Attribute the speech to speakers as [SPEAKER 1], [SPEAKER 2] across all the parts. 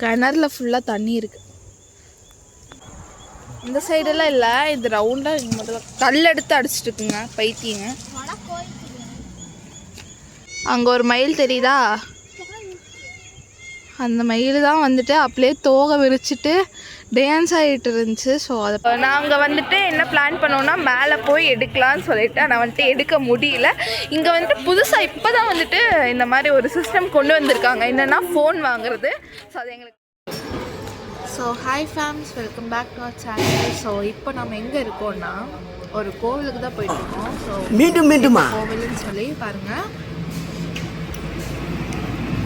[SPEAKER 1] கிணறுல ஃபுல்லாக தண்ணி இருக்குது இந்த சைடெல்லாம் இல்லை இது ரவுண்டாக இங்கே கல் எடுத்து அடிச்சிட்டு இருக்குங்க பைத்தியங்க. அங்கே ஒரு மயில் தெரியுதா? அந்த மயில் தான் வந்துட்டு அப்படியே தோகை விரிச்சிட்டு டான்ஸ் ஆகிட்டு இருந்துச்சு ஸோ அதை நாங்கள் வந்துட்டு என்ன பிளான் பண்ணோம்னா மேலே போய் எடுக்கலாம்னு சொல்லிட்டு ஆனால் வந்துட்டு எடுக்க முடியல. இங்கே வந்துட்டு புதுசாக இப்போ தான் வந்துட்டு இந்த மாதிரி ஒரு சிஸ்டம் கொண்டு வந்திருக்காங்க. என்னென்னா ஃபோன் வாங்குறது. ஸோ அது எங்களுக்கு so hi fams welcome back to our channel so இப்போ நம்ம எங்கே இருக்கோம்னா ஒரு கோவிலுக்கு தான் போயிட்டுருக்கோம் ஸோ
[SPEAKER 2] மீண்டும் மீண்டுமா?
[SPEAKER 1] கோவில்னு சொல்லி பாருங்கள்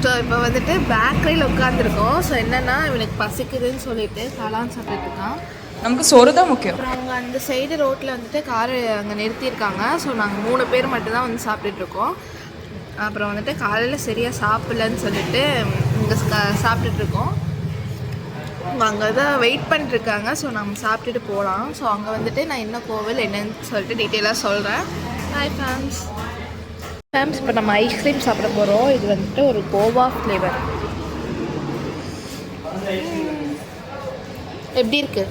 [SPEAKER 1] ஸோ இப்போ வந்துட்டு பேக்கரியில் உட்காந்துருக்கோம் ஸோ என்னென்னா இவனுக்கு பசிக்குதுன்னு சொல்லிட்டு காளான் சாப்பிட்டுட்டு இருக்கான்.
[SPEAKER 3] நமக்கு சோறு தான் முக்கியம்.
[SPEAKER 1] அப்புறம் அவங்க அந்த சைடு ரோட்டில் வந்துட்டு காரு அங்கே நிறுத்தியிருக்காங்க. ஸோ நாங்கள் மூணு பேர் மட்டும்தான் வந்து சாப்பிட்டுட்டு இருக்கோம். அப்புறம் வந்துட்டு காலையில் சரியாக சாப்பிடலன்னு சொல்லிட்டு இங்கே சாப்பிட்டுட்டு இருக்கோம். அவங்க அங்கே தான் வெயிட் பண்ணிட்டுருக்காங்க ஸோ நம்ம சாப்பிட்டுட்டு போகலாம் ஸோ அங்கே வந்துட்டு நான் என்ன கோவில் என்னன்னு சொல்லிட்டு டீட்டெயிலாக சொல்கிறேன் ஹாய் ஃபேம்ஸ் ஃபேம்ஸ் இப்போ நம்ம ஐஸ்கிரீம் சாப்பிட போகிறோம் இது வந்துட்டு ஒரு கோவா ஃப்ளேவர் எப்படி இருக்கு?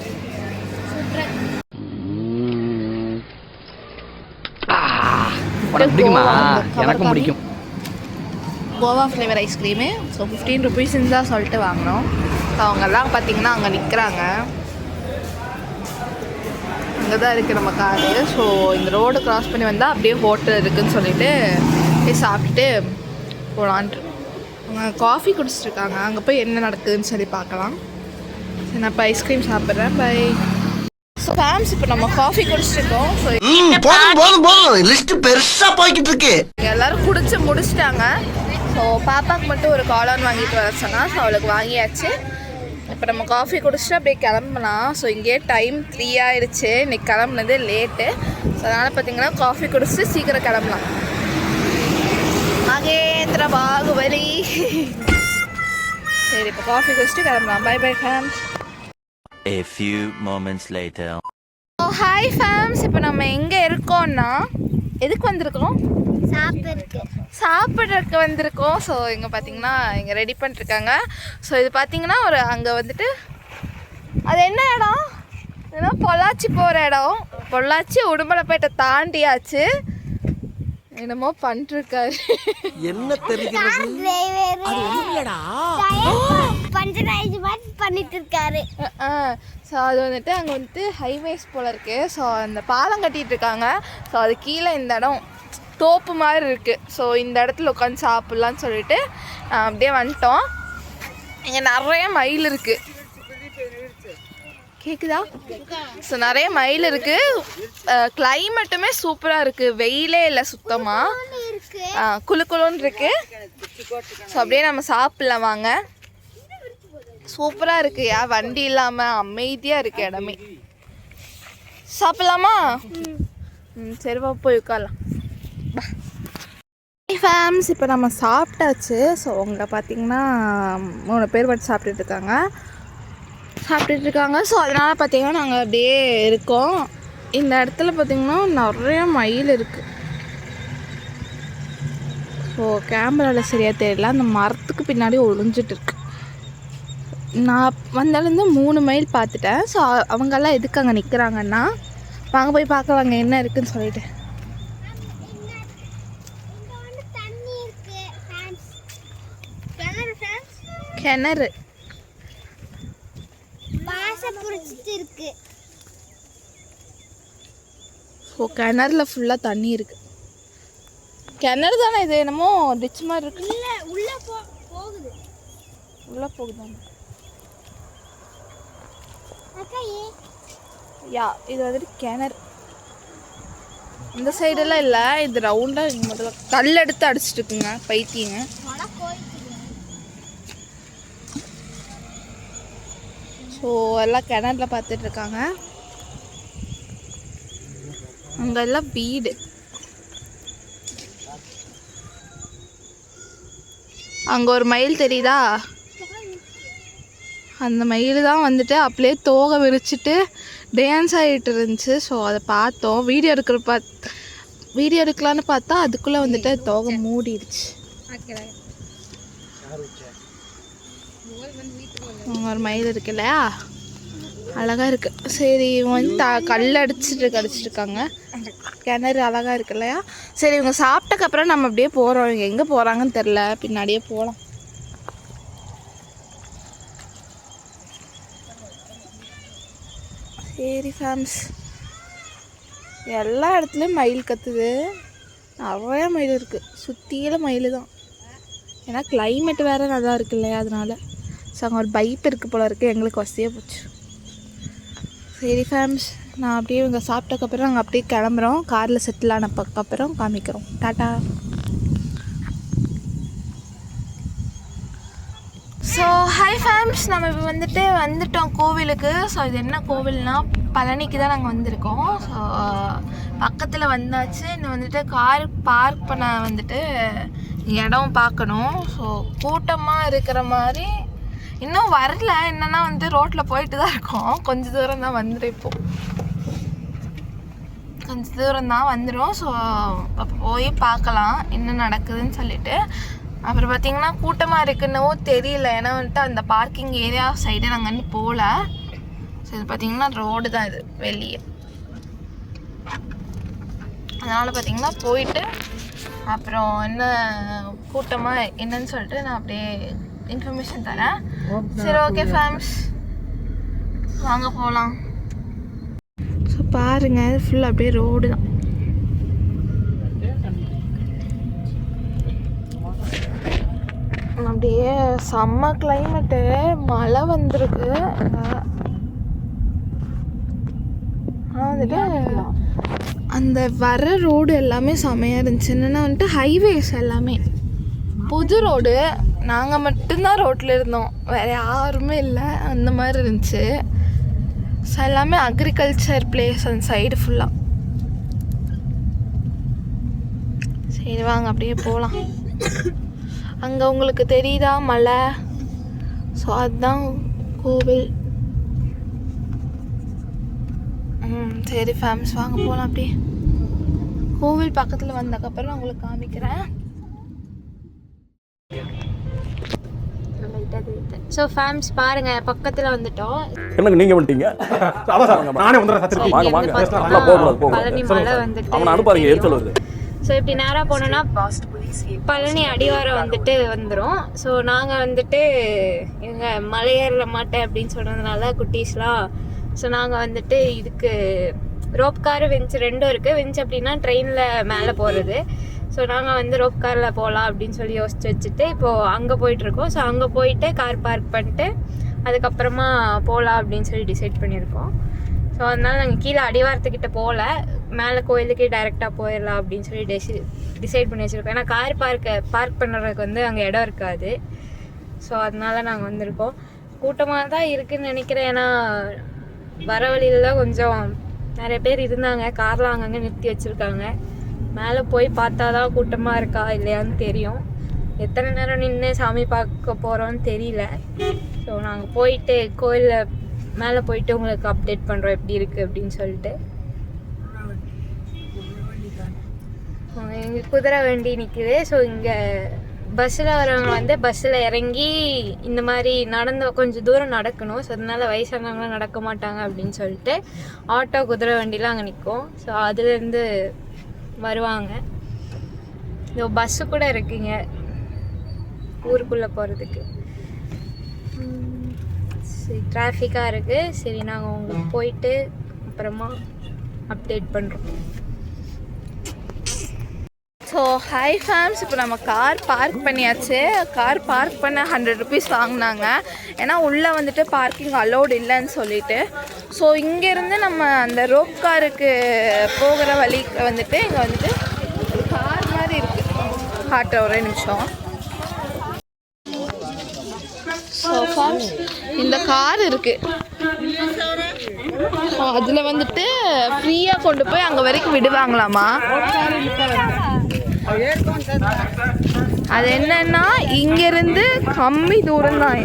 [SPEAKER 2] எனக்கும் பிடிக்கும்.
[SPEAKER 1] Goa flavour ice cream so fifteen ருபீஸ்ன்னு தான் சொல்லிட்டு வாங்கினோம். ஸோ அவங்கெல்லாம் பார்த்தீங்கன்னா அங்கே நிற்கிறாங்க அங்கே தான் இருக்குது நம்ம காரு. ஸோ இந்த ரோடு கிராஸ் பண்ணி வந்தால் அப்படியே ஹோட்டல் இருக்குதுன்னு சொல்லிட்டு போய் சாப்பிட்டுட்டு போகலான்ட்டு அவங்க காஃபி குடிச்சிட்ருக்காங்க அங்கே போய் என்ன நடக்குதுன்னு சொல்லி பார்க்கலாம். சரி நான் இப்போ ஐஸ்கிரீம் சாப்பிட்றேன். பை ஸோ ஃபேம்ஸ் இப்போ நம்ம காஃபி குடிச்சிருக்கோம்
[SPEAKER 4] போதும் போதும் போதும். லிஸ்ட் பெருசா போய்கிட்டு இருக்கு
[SPEAKER 1] எல்லாரும் குடிச்சு முடிச்சிட்டாங்க. ஸோ பாப்பாக்கு மட்டும் ஒரு காளான் வாங்கிட்டு வர சொன்னா ஸோ அவளுக்கு வாங்கியாச்சு. இப்போ நம்ம காஃபி குடிச்சிட்டு அப்படியே கிளம்பலாம். ஸோ இங்கேயே டைம் த்ரீ ஆயிடுச்சு இன்னைக்கு கிளம்புனது லேட்டு ஸோ அதனால் பார்த்தீங்கன்னா காஃபி குடிச்சிட்டு சீக்கிரம் கிளம்பலாம். மகேந்திர பாகுபலி. சரி இப்போ காஃபி குடிச்சிட்டு கிளம்பலாம். Bye bye fams
[SPEAKER 5] A few moments later.
[SPEAKER 1] Hi fams இப்போ நம்ம எங்கே இருக்கோம்னா எதுக்கு வந்திருக்கோம்? சாப்பிட்றதுக்கு. வந்திருக்கோம். ஸோ இங்கே பார்த்தீங்கன்னா இங்கே ரெடி பண்ணிட்டுருக்காங்க ஸோ இது பார்த்தீங்கன்னா ஒரு அங்கே வந்துட்டு அது என்ன இடம்? ஏன்னா பொள்ளாச்சி போகிற இடம். பொள்ளாச்சி உடுமலைப்பேட்டை தாண்டியாச்சு. என்னமோ பண்ணிட்டுருக்காரு
[SPEAKER 4] என்ன
[SPEAKER 6] மாதிரி பண்ணிட்டு இருக்காரு.
[SPEAKER 1] ஸோ அது வந்துட்டு அங்கே வந்துட்டு ஹைவேஸ் போல் இருக்குது ஸோ அந்த பாலம் கட்டிட்டு இருக்காங்க ஸோ அது கீழே இந்த இடம் தோப்பு மாதிரி இருக்குது ஸோ இந்த இடத்துல உட்காந்து சாப்பிட்லான்னு சொல்லிட்டு அப்படியே வந்துட்டோம். இங்கே நிறைய மயில் இருக்குது கேக்குதா? ஸோ நிறைய மயில் இருக்குது கிளைமேட்டுமே சூப்பராக இருக்குது வெயிலே இல்லை சுத்தமாக குளு குளுன்னு இருக்கு. ஸோ அப்படியே நம்ம சாப்பிட்லாம் வாங்க. சூப்பராக இருக்கு. யா வண்டி இல்லாமல் அமைதியாக இருக்கு இடமே. சாப்பிட்லாமா? ம் சரி வா போய் உட்காரலாம். ஃபேம்ஸ் இப்போ நம்ம சாப்பிட்டாச்சு. ஸோ உங்களை பார்த்தீங்கன்னா மூணு பேர் மட்டும் சாப்பிட்டுட்டு இருக்காங்க. சாப்பிட்டுட்டு இருக்காங்க. ஸோ அதனால் பார்த்தீங்கன்னா நாங்கள் அப்படியே இருக்கோம். இந்த இடத்துல பார்த்தீங்கன்னா நிறைய மயில் இருக்குது ஸோ கேமராவில் சரியாக தெரியல. அந்த மரத்துக்கு பின்னாடி ஒளிஞ்சிட்டு இருக்கு. நான் வந்தாலேருந்து மூணு மைல் பார்த்துட்டேன். ஸோ அவங்கெல்லாம் எதுக்கு அங்கே நிற்கிறாங்கன்னா வாங்க போய் பார்க்கலாங்க என்ன இருக்குன்னு சொல்லிட்டு.
[SPEAKER 6] இருக்கு கிணறு. இருக்கு
[SPEAKER 1] ஸோ கிணறுல ஃபுல்லாக தண்ணி இருக்குது கிணறு தானே இது என்னமோ டிச் மாதிரி இருக்கு.
[SPEAKER 6] உள்ள போகுது.
[SPEAKER 1] உள்ளே போகுதாங்க யா இது வந்துட்டு கிணறு. இந்த சைடெல்லாம் இல்லை இது ரவுண்டாக இங்கே மட்டும். கல் எடுத்து அடிச்சிட்டு இருக்குங்க பைத்தியங்க. ஸோ எல்லாம் கிணறுல பார்த்துட்டு இருக்காங்க. அங்கெல்லாம் வீடு. அங்கே ஒரு மயில் தெரியுதா? அந்த மயில் தான் வந்துட்டு அப்படியே தோகை விரிச்சிட்டு டான்ஸ் ஆகிட்டு இருந்துச்சு. ஸோ அதை பார்த்தோம். வீடியோ எடுக்கிற பாத் வீடியோ எடுக்கலான்னு பார்த்தா அதுக்குள்ளே வந்துட்டு தோகை மூடிடுச்சு. ஒரு மயில் இருக்கு இல்லையா? அழகாக இருக்குது சரி இவங்க வந்து த கல் அடிச்சிட்டு கடிச்சிட்டு இருக்காங்க கிணறு அழகாக இருக்கு இல்லையா? சரி இவங்க சாப்பிட்டக்கப்புறம் நம்ம அப்படியே போகிறோம் இவங்க எங்கே போகிறாங்கன்னு தெரில பின்னாடியே போகலாம் சரி ஃபேம்ஸ் எல்லா இடத்துலையும் மயில் கத்துது. நிறையா மயில் இருக்குது சுற்றியில் மயில் தான் ஏன்னா கிளைமேட் வேறு நல்லா இருக்கு இல்லையா அதனால். ஸோ அங்கே ஒரு பைப் இருக்குது போல இருக்குது எங்களுக்கு வசதியாக போச்சு. சரி ஃபேம்ஸ் நான் அப்படியே இவங்க சாப்பிட்டக்கப்புறம் நாங்கள் அப்படியே கிளம்புறோம். காரில் செட்டில் ஆனப்பக்கப்புறம் காமிக்கிறோம். டாட்டா ஸோ ஹாய் ஃபேம்ஸ் நம்ம இப்போ வந்துட்டு வந்துட்டோம் கோவிலுக்கு. ஸோ இது என்ன கோவில்னா பழனிக்கு தான் நாங்கள் வந்திருக்கோம். ஸோ பக்கத்தில் வந்தாச்சு. இன்னும் வந்துட்டு கார் பார்க் பண்ண வந்துட்டு இடம் பார்க்கணும். ஸோ கூட்டமாக இருக்கிற மாதிரி இன்னும் வரல. என்னன்னா வந்து ரோட்டில் போயிட்டு தான் இருக்கோம். கொஞ்சம் தூரம் தான் வந்துடும் இப்போ. கொஞ்ச தூரம் தான் வந்துடும் ஸோ அப்போ போய் பார்க்கலாம். என்ன நடக்குதுன்னு சொல்லிட்டு. அப்புறம் பார்த்தீங்கன்னா கூட்டமாக இருக்குன்னவோ தெரியல. ஏன்னா வந்துட்டு அந்த பார்க்கிங் ஏரியா சைடு நாங்கள் இன்னும் போகல ஸோ இது பார்த்தீங்கன்னா ரோடு தான் இது வெளியே. அதனால் பார்த்தீங்கன்னா போயிட்டு அப்புறம் என்ன கூட்டமாக என்னன்னு சொல்லிட்டு நான் அப்படியே இன்ஃபர்மேஷன் தரேன். சரி ஓகே ஃபேம்ஸ் வாங்க போகலாம் ஸோ பாருங்க இது ஃபுல் அப்படியே ரோடு தான். அப்படியே செம்ம கிளைமேட்டு மழை வந்திருக்கு. ஆனால் வந்துட்டு அந்த வர ரோடு எல்லாமே செமையாக இருந்துச்சு. என்னென்னா வந்துட்டு ஹைவேஸ் எல்லாமே. புது ரோடு நாங்கள் மட்டும்தான் ரோட்டில் இருந்தோம். வேறு யாருமே இல்லை. அந்த மாதிரி இருந்துச்சு. ஸோ எல்லாமே அக்ரிகல்ச்சர் பிளேஸ் அந்த சைடு ஃபுல்லாக சரி வாங்க அப்படியே போகலாம் அங்கே உங்களுக்கு தெரியுதா மலை? ஸோ அதுதான் கோவில். ம் சரி ஃபேம்ஸ் வாங்க போகலாம் அப்படியே. கோவில் பக்கத்தில் வந்ததுக்கப்புறம் உங்களுக்கு காமிக்கிறேன். ஸோ ஃபேம்ஸ் பாருங்க பக்கத்தில் வந்துட்டோம்.
[SPEAKER 3] என்னங்க நீங்க வந்துட்டீங்க?
[SPEAKER 7] நானே
[SPEAKER 1] பார்த்தா பழனி மலை வந்துட்டு ஸோ இப்படி நேராக போனோன்னா பழனி அடிவாரம் வந்துட்டு வந்துடும் ஸோ நாங்கள் வந்துட்டு இவங்க மலையேற மாட்டேன் அப்படின்னு சொன்னதுனால குட்டீஸ்லாம் ஸோ நாங்கள் வந்துட்டு இதுக்கு ரோப் கார் வெஞ்ச் ரெண்டும் இருக்குது வெஞ்ச் அப்படின்னா ட்ரெயினில் மேலே போகிறது ஸோ நாங்கள் வந்து ரோப் காரில் போகலாம் அப்படின்னு சொல்லி யோசிச்சு வச்சுட்டு இப்போது அங்கே போயிட்டுருக்கோம் ஸோ அங்கே போயிட்டு கார் பார்க் பண்ணிட்டு அதுக்கப்புறமா போகலாம் அப்படின்னு சொல்லி டிசைட் பண்ணியிருக்கோம். ஸோ அதனால நாங்கள் கீழே அடிவாரத்துக்கிட்ட போகல மேலே கோயிலுக்கே டைரெக்டாக போயிடலாம் அப்படின்னு சொல்லி டெசி டிசைட் பண்ணி வச்சுருக்கோம். ஏன்னா கார் பார்க்க பார்க் பண்ணுறதுக்கு வந்து அங்கே இடம் இருக்காது. ஸோ அதனால நாங்கள் வந்திருக்கோம். கூட்டமாக தான் இருக்குன்னு நினைக்கிறேன். ஏன்னா வர வழியில் தான் கொஞ்சம் நிறைய பேர் இருந்தாங்க. கார்லாம் அங்கங்கே நிறுத்தி வச்சுருக்காங்க. மேலே போய் பார்த்தா தான் கூட்டமாக இருக்கா இல்லையான்னு தெரியும். எத்தனை நேரம் நின்று சாமி பார்க்க போகிறோன்னு தெரியல. ஸோ நாங்கள் போயிட்டு கோயிலில் மேலே போயிட்டு உங்களுக்கு அப்டேட் பண்ணுறோம் எப்படி இருக்குது அப்படின்னு சொல்லிட்டு. இங்கே குதிரை வண்டி நிற்குது ஸோ இங்கே பஸ்ஸில் வரவங்க வந்து பஸ்ஸில் இறங்கி இந்த மாதிரி நடந்து கொஞ்சம் தூரம் நடக்கணும். ஸோ அதனால வயசானவங்களாம் நடக்க மாட்டாங்க அப்படின்னு சொல்லிட்டு ஆட்டோ குதிரை வண்டிலாம் அங்கே நிற்கும் ஸோ அதுலேருந்து வருவாங்க. இதோ பஸ்ஸு கூட இருக்குங்க. ஊருக்குள்ளே போகிறதுக்கு சரி டிராஃபிக்காக இருக்குது சரி நாங்கள் உங்களுக்கு போயிட்டு அப்புறமா அப்டேட் பண்ணுறோம் ஸோ ஹை ஃபேம்ஸ் இப்போ நம்ம கார் பார்க் பண்ணியாச்சு. கார் பார்க் பண்ண ஹண்ட்ரட் ருபீஸ் வாங்கினாங்க. ஏன்னா உள்ளே வந்துட்டு பார்க்கிங் அலோடு இல்லைன்னு சொல்லிட்டு. ஸோ இங்கேருந்து நம்ம அந்த ரோப் காருக்கு போகிற வழிக்கு வந்துட்டு இங்கே வந்துட்டு ஒரு கார் மாதிரி இருக்குது காட்டுற ஒரே நிமிஷம். ஸோ ஃபார்ம்ஸ் இந்த கார் இருக்குது அதில் வந்துட்டு ஃப்ரீயாக கொண்டு போய் அங்கே வரைக்கும் விடுவாங்களாமா? அது என்னன்னா இங்கேருந்து கம்மி தூரம் தான்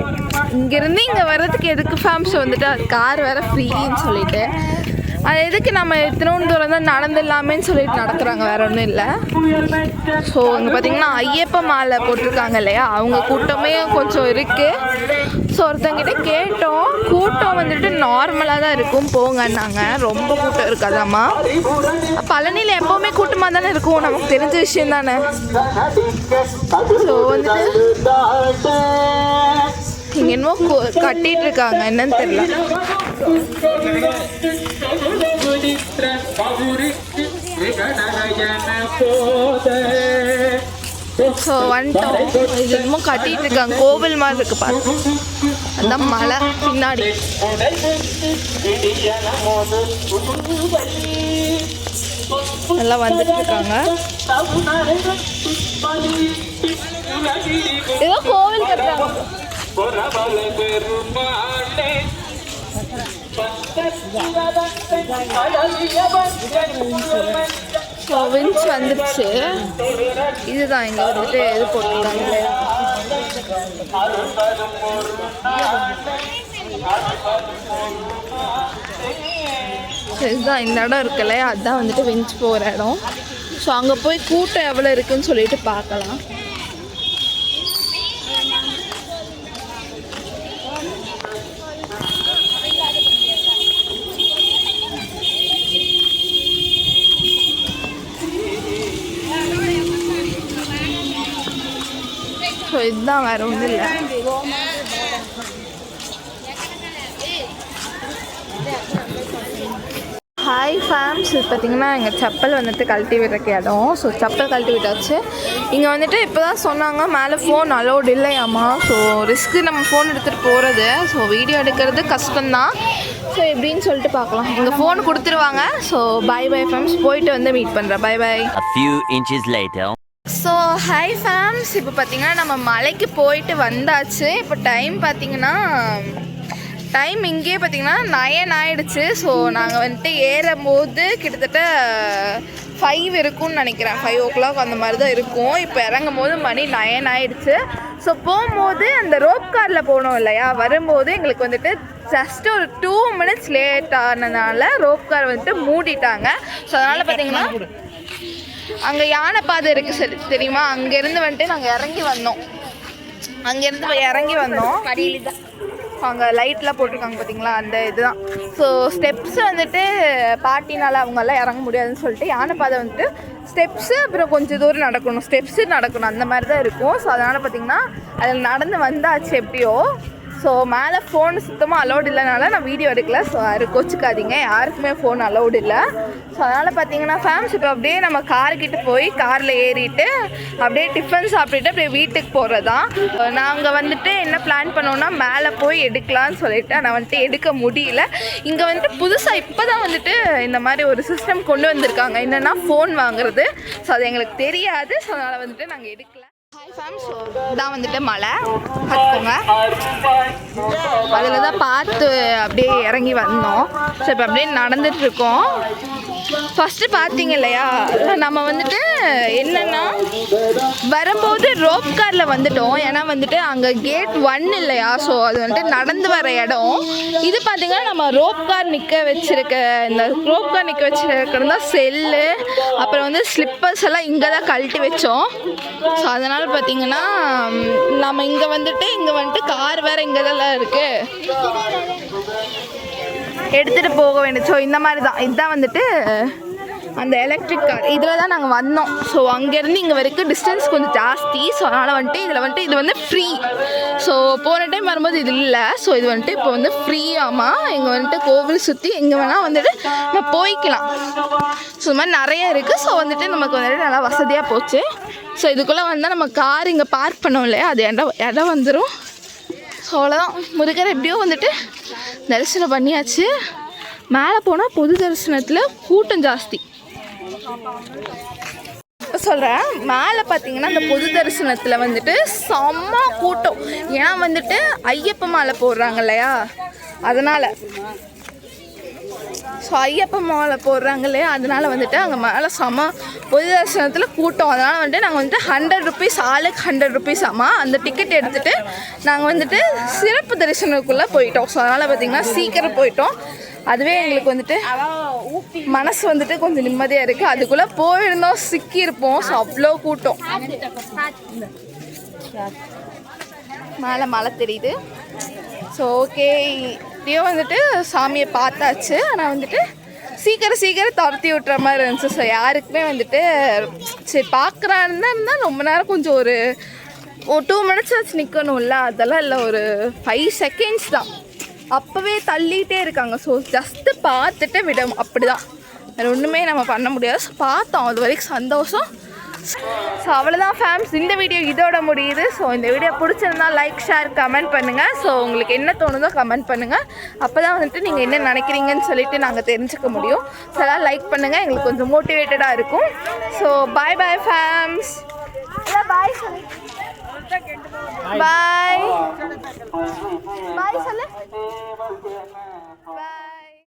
[SPEAKER 1] இங்கேருந்து இங்கே வர்றதுக்கு எதுக்கு ஃபேம்ஸ் வந்துட்டு அது கார் வேற ஃப்ரீன்னு சொல்லிட்டு. அது எதுக்கு நம்ம இத்தினோண்டு தூரம் தான் நடந்துடலாமேன்னு சொல்லிட்டு நடத்துகிறாங்க வேற ஒன்றும் இல்லை. ஸோ இங்கே பார்த்தீங்கன்னா ஐயப்ப மாலை போட்டிருக்காங்க இல்லையா? அவங்க கூட்டமே கொஞ்சம் இருக்குது ஸோ ஒருத்தங்கிட்ட கேட்டோம். கூட்டம் வந்துட்டு நார்மலாக தான் இருக்கும். போங்கன்னாங்க. ரொம்ப கூட்டம் இருக்காதாம்மா. பழனியில் எப்போவுமே கூட்டமாக தானே இருக்கும். நமக்கு தெரிஞ்ச விஷயம் தானே. ஸோ வந்துட்டு இங்கே என்னமோ கட்டிட்டு இருக்காங்க என்னன்னு தெரியல. ஸோ வந்துட்டோம் இது என்னமோ கட்டிட்டு இருக்காங்க கோவில் மாதிரி இருக்கு பாரு. அந்த மலை பின்னாடி. எல்லாம் வந்துட்டு இருக்காங்க ஏதோ கோவில் கட்டுறாங்க. ஸோ வின்ச் வந்துடுச்சு இதுதான் இங்கே வந்துட்டு இது போட்டிருக்காங்க. இதுதான் இந்த இடம் இருக்குல்ல அதுதான் வந்துட்டு வின்ச் போகிற இடம். ஸோ அங்கே போய் கூட்டம் எவ்வளோ இருக்குன்னு சொல்லிட்டு பார்க்கலாம். ஸோ இதுதான் வேறு ஒன்றும் இல்லை. ஹாய் ஃபேம்ஸ் இது பார்த்தீங்கன்னா எங்கள் செப்பல் வந்துட்டு கழட்டி விடுறக்கு இடம். ஸோ செப்பல் கழட்டி விட்டாச்சு. இங்கே வந்துட்டு இப்போ தான் சொன்னாங்க மேலே ஃபோன் அலோடு இல்லையாம்மா. ஸோ ரிஸ்க்கு நம்ம ஃபோன் எடுத்துகிட்டு போகிறது ஸோ வீடியோ எடுக்கிறது கஷ்டம்தான். ஸோ எப்படின்னு சொல்லிட்டு பார்க்கலாம். எங்கள் ஃபோன் கொடுத்துருவாங்க. ஸோ பை பை ஃபேம்ஸ் போயிட்டு வந்து மீட் பண்ணுறேன் bye bye so hi fams இப்போ பார்த்தீங்கன்னா நம்ம மலைக்கு போயிட்டு வந்தாச்சு. இப்போ டைம் பார்த்தீங்கன்னா டைம் இங்கேயே பார்த்தீங்கன்னா நயன் ஆயிடுச்சு. ஸோ நாங்கள் வந்துட்டு ஏறும்போது கிட்டத்தட்ட ஃபைவ் இருக்கும்னு நினைக்கிறேன். ஃபைவ் ஓ கிளாக் அந்த மாதிரி தான் இருக்கும். இப்போ இறங்கும் போது மணி நயன் ஆயிடுச்சு. ஸோ போகும்போது அந்த ரோப் காரில் போனோம் இல்லையா? வரும்போது எங்களுக்கு வந்துட்டு ஜஸ்ட் ஒரு டூ மினிட்ஸ் லேட் ஆனதுனால ரோப் கார் வந்துட்டு மூடிட்டாங்க. ஸோ அதனால் பார்த்தீங்கன்னா அங்கே யானை பாதை இருக்கு சரி தெரியுமா? அங்கேருந்து வந்துட்டு நாங்கள் இறங்கி வந்தோம். அங்கேருந்து இறங்கி வந்தோம். அங்கே லைட்லாம் போட்டிருக்காங்க பார்த்தீங்களா அந்த இதுதான். ஸோ ஸ்டெப்ஸ் வந்துட்டு பாட்டினால அவங்கெல்லாம் இறங்க முடியாதுன்னு சொல்லிட்டு யானை பாதை வந்துட்டு ஸ்டெப்ஸு அப்புறம் கொஞ்சம் தூரம் நடக்கணும். ஸ்டெப்ஸு நடக்கணும். அந்த மாதிரி தான் இருக்கும். ஸோ அதனால் பார்த்தீங்கன்னா அதில் நடந்து வந்தாச்சு எப்படியோ. ஸோ மேலே ஃபோன் சுத்தமாக அலௌட் இல்லைனால நான் வீடியோ எடுக்கல. ஸோ யாரும் கோச்சிக்காதீங்க. யாருக்குமே ஃபோன் அலௌட் இல்லை. ஸோ அதனால் பார்த்தீங்கன்னா ஃபேம்ஸ் இப்போ அப்படியே நம்ம கார்கிட்ட போய் காரில் ஏறிட்டு அப்படியே டிஃபன் சாப்பிட்டுட்டு அப்படியே வீட்டுக்கு போகிறது தான் நாங்கள் வந்துட்டு என்ன பிளான் பண்ணோம்னா மேலே போய் எடுக்கலாம்னு சொல்லிட்டு ஆனால் வந்துட்டு எடுக்க முடியல. இங்கே வந்துட்டு புதுசாக இப்போ தான் வந்துட்டு இந்த மாதிரி ஒரு சிஸ்டம் கொண்டு வந்திருக்காங்க. என்னென்னா ஃபோன் வாங்குறது. ஸோ அது எங்களுக்கு தெரியாது. ஸோ அதனால் வந்துட்டு நாங்கள் எடுக்கலாம் ஃபேம் ஸோ இதான் வந்துட்டு மலை. பார்த்துக்கோங்க. அதில் தான் பார்த்து அப்படியே இறங்கி வந்தோம். ஸோ இப்போ அப்படியே நடந்துட்டு இருக்கோம். ஃபஸ்ட்டு பார்த்தீங்க இல்லையா நம்ம வந்துட்டு என்னென்னா வரும்போது ரோப் காரில் வந்துட்டோம். ஏன்னா வந்துட்டு அங்கே கேட் ஒன் இல்லையா? ஸோ அது வந்துட்டு நடந்து வர இடம். இது பார்த்தீங்கன்னா நம்ம ரோப் கார் நிற்க வச்சிருக்க இந்த ரோப் கார் நிற்க வச்சிருக்கிறது தான் செல்லு அப்புறம் வந்து ஸ்லிப்பர்ஸ் எல்லாம் இங்கே தான் கழட்டி வச்சோம். ஸோ அதனால் பார்த்தீங்கன்னா நம்ம இங்கே வந்துட்டு இங்கே வந்துட்டு கார் வேறு இங்கே தான் இருக்குது எடுத்துகிட்டு போக வேண்டும் ஸோ இந்த மாதிரி தான் இதுதான் வந்துட்டு அந்த எலக்ட்ரிக் கார் இதில் தான் நாங்கள் வந்தோம். ஸோ அங்கேருந்து இங்கே வரைக்கும் டிஸ்டன்ஸ் கொஞ்சம் ஜாஸ்தி. ஸோ அதனால் வந்துட்டு இதில் வந்துட்டு இது வந்து ஃப்ரீ ஸோ போன டைம் வரும்போது இது இல்லை. ஸோ இது வந்துட்டு இப்போ வந்து ஃப்ரீயாமா இங்கே வந்துட்டு கோவில் சுற்றி எங்கே வேணால் வந்துட்டு நம்ம போய்க்கலாம். ஸோ இது மாதிரி நிறைய இருக்குது ஸோ வந்துட்டு நமக்கு வந்துட்டு நல்லா வசதியாக போச்சு. ஸோ இதுக்குள்ளே வந்தால் நம்ம கார் இங்கே பார்க் பண்ணோம் இல்லையா? அது இடம் இடம் வந்துடும் ஸோ அவ்வளோதான் முருகர் எப்படியோ வந்துட்டு தரிசனம் பண்ணியாச்சு. மேலே போனால் பொது தரிசனத்தில் கூட்டம் ஜாஸ்தி. இப்போ சொல்கிறேன் மேலே பார்த்தீங்கன்னா அந்த பொது தரிசனத்தில் வந்துட்டு செம்ம கூட்டம். ஏன்னா வந்துட்டு ஐயப்ப மாலை போடுறாங்க இல்லையா? அதனால் ஸோ ஐயப்பன் மாலை போடுறாங்க இல்லையா அதனால வந்துட்டு அங்கே மேலே செம பொது தரிசனத்தில் கூட்டம். அதனால் வந்துட்டு நாங்கள் வந்துட்டு ஹண்ட்ரட் ருபீஸ் ஆளுக்கு ஹண்ட்ரட் ருபீஸ் ஆமா அந்த டிக்கெட் எடுத்துகிட்டு நாங்கள் வந்துட்டு சிறப்பு தரிசனத்துக்குள்ளே போயிட்டோம். ஸோ அதனால் பார்த்திங்கன்னா சீக்கிரம் போயிட்டோம். அதுவே எங்களுக்கு வந்துட்டு மனசு வந்துட்டு கொஞ்சம் நிம்மதியாக இருக்குது அதுக்குள்ளே போயிருந்தோம் சிக்கியிருப்போம். ஸோ அவ்வளோ கூட்டம். மேலே மழை தெரியுது. ஸோ ஓகே இப்படியோ வந்துட்டு சாமியை பார்த்தாச்சு. ஆனால் வந்துட்டு சீக்கிரம் சீக்கிரம் துரத்தி விட்டுற மாதிரி இருந்துச்சு. ஸோ யாருக்குமே வந்துட்டு சரி பார்க்குறான்னு இருந்தால் ரொம்ப நேரம் கொஞ்சம் ஒரு ஒரு டூ மினிட்ஸ் வச்சு நிற்கணும்ல அதெல்லாம் இல்லை ஒரு ஃபைவ் செகண்ட்ஸ் தான். அப்போவே தள்ளிகிட்டே இருக்காங்க. ஸோ ஜஸ்ட்டு பார்த்துட்டு விடும். அப்படி தான் வேறு ஒன்றுமே நம்ம பண்ண முடியாது. ஸோ பார்த்தோம். அது வரைக்கும் சந்தோஷம். ஸோ அவ்வளோதான் ஃபேம்ஸ் இந்த வீடியோ இதோட முடியுது. ஸோ இந்த வீடியோ பிடிச்சிருந்தா லைக் ஷேர் கமெண்ட் பண்ணுங்கள் ஸோ உங்களுக்கு என்ன தோணுதோ கமெண்ட் பண்ணுங்கள் அப்போ தான் வந்துட்டு நீங்கள் என்ன நினைக்கிறீங்கன்னு சொல்லிட்டு நாங்கள் தெரிஞ்சுக்க முடியும். ஸோ எல்லாம் லைக் பண்ணுங்கள் எங்களுக்கு கொஞ்சம் மோட்டிவேட்டடாக இருக்கும். ஸோ பாய் பாய் ஃபேம்ஸ் பாய் சொல்லு. பாய் பாய் சொல்லு. பாய்